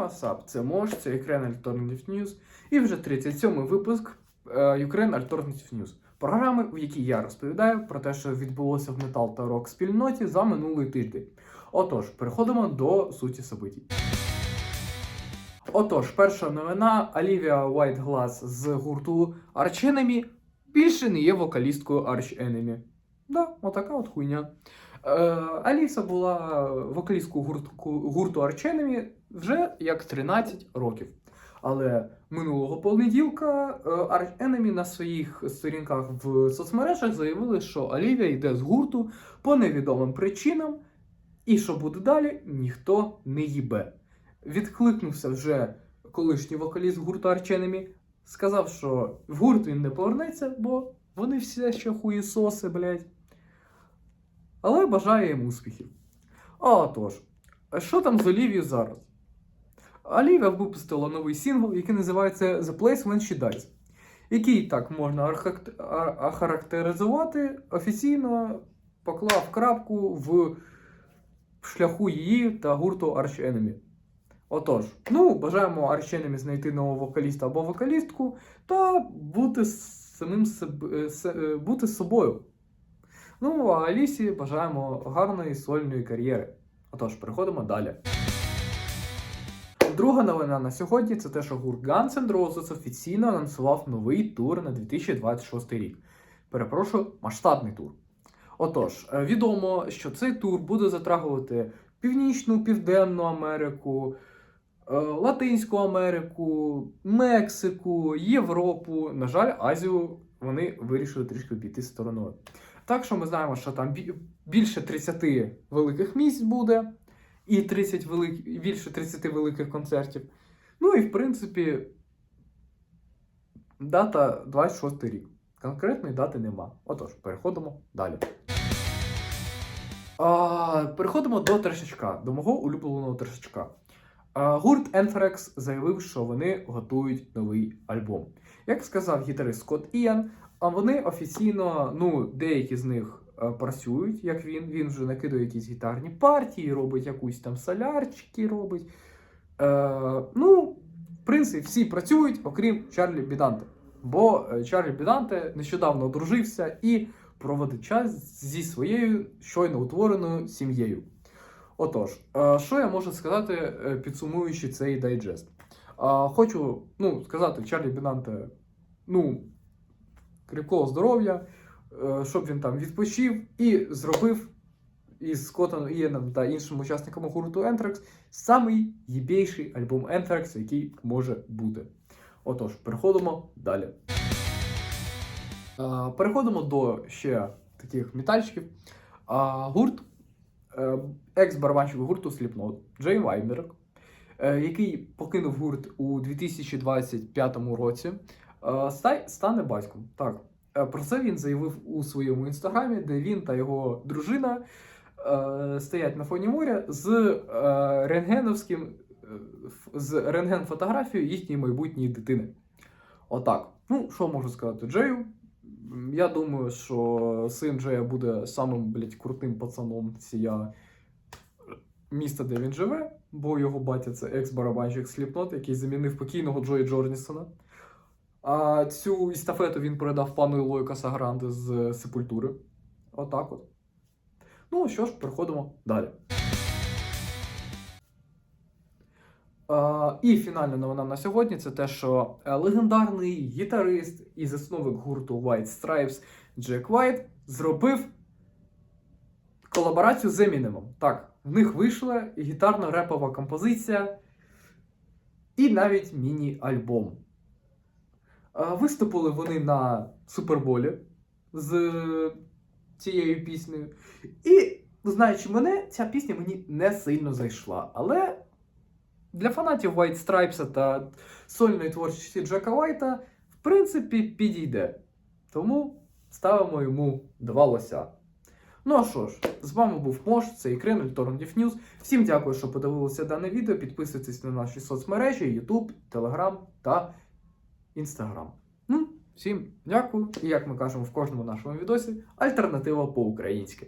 WhatsApp, це Мош, це Ukraine Alternative News і вже 37-й випуск е, Ukraine Alternative News. Програми, в якій я розповідаю про те, що відбулося в метал та рок спільноті за минулий тиждень. Отож, переходимо до суті событій. Отож, перша новина Олівія Уайтглас з гурту Arch Enemy більше не є вокалісткою Arch Enemy. Да, отака от хуйня. Е, Аліса була вокалісткою гурту, гурту Enemy вже як 13 років. Але минулого понеділка е, Arch Enemy на своїх сторінках в соцмережах заявили, що Олівія йде з гурту по невідомим причинам, і що буде далі, ніхто не їбе. Відкликнувся вже колишній вокаліст гурту Enemy, сказав, що в гурт він не повернеться, бо вони все ще хуєсоси, блядь. Але бажаю їм успіхів. А отож, що там з Олівією зараз? Олівія випустила новий сингл, який називається The Place When She Dies, який так можна охарактеризувати офіційно поклав крапку в шляху її та гурту Arch Enemy. Отож, ну, бажаємо Enemy знайти нового вокаліста або вокалістку та бути самим е, е, бути собою. Ну, а Алісі бажаємо гарної сольної кар'єри. Отож, переходимо далі. Друга новина на сьогодні це те, що гурт Guns N' Roses офіційно анонсував новий тур на 2026 рік. Перепрошую, масштабний тур. Отож, е, відомо, що цей тур буде затрагувати Північну, Південну Америку, е, Латинську Америку, Мексику, Європу. На жаль, Азію вони вирішили трішки піти стороною. Так що ми знаємо, що там більше 30 великих місць буде, і 30 велик... більше 30 великих концертів. Ну і в принципі, дата 26 рік. Конкретної дати нема. Отож, переходимо далі. А, переходимо до трешачка, до мого улюбленого трешачка. А, гурт Anthrax заявив, що вони готують новий альбом. Як сказав гітарист Скотт Іан, а вони офіційно, ну, деякі з них е, працюють, як він. Він вже накидує якісь гітарні партії, робить якусь там солярчики, робить. Е, ну, в принципі, всі працюють, окрім Чарлі Біданте. Бо е, Чарлі Біданте нещодавно одружився і проводить час зі своєю щойно утвореною сім'єю. Отож, е, що я можу сказати, підсумуючи цей дайджест? Хочу ну, сказати Чарлі Бінанте, ну, кріпкого здоров'я, е, щоб він там відпочив і зробив із Скоттом Ієном та іншими учасниками гурту Anthrax самий єбейший альбом Anthrax, який може бути. Отож, переходимо далі. Е, Переходимо до ще таких метальчиків. Гурт, е, екс-барабанщик гурту Slipknot, Джей Вайнберг, який покинув гурт у 2025 році, стане батьком. Так, Е, про це він заявив у своєму інстаграмі, де він та його дружина е, стоять на фоні моря з е, рентгеновським е, з рентген-фотографією їхньої майбутньої дитини. Отак. Ну, що можу сказати Джею? Я думаю, що син Джея буде самим, блядь, крутим пацаном ція міста, де він живе, бо його батя це екс-барабанщик Сліпнот, який замінив покійного Джої Джорнісона. А цю естафету він передав пану Ілою Касагранде з Сепультури. Отак от. Ну що ж, переходимо далі. А, і фінальна новина на сьогодні це те, що е, легендарний гітарист і засновник гурту White Stripes Джек Вайт зробив колаборацію з Емінемом. Так, в них вийшла гітарно-репова композиція і навіть міні-альбом. Виступили вони на Суперболі з цією піснею. І, знаючи мене, ця пісня мені не сильно зайшла. Але для фанатів White Stripes та сольної творчості Джека Вайта, в принципі, підійде. Тому ставимо йому два лося. Ну а що ж, з вами був Мош, це Ікрин Alternative News. Всім дякую, що подивилися дане відео. Підписуйтесь на наші соцмережі, YouTube, Telegram та Instagram. Ну, всім дякую. І як ми кажемо в кожному нашому відосі, альтернатива по-українськи.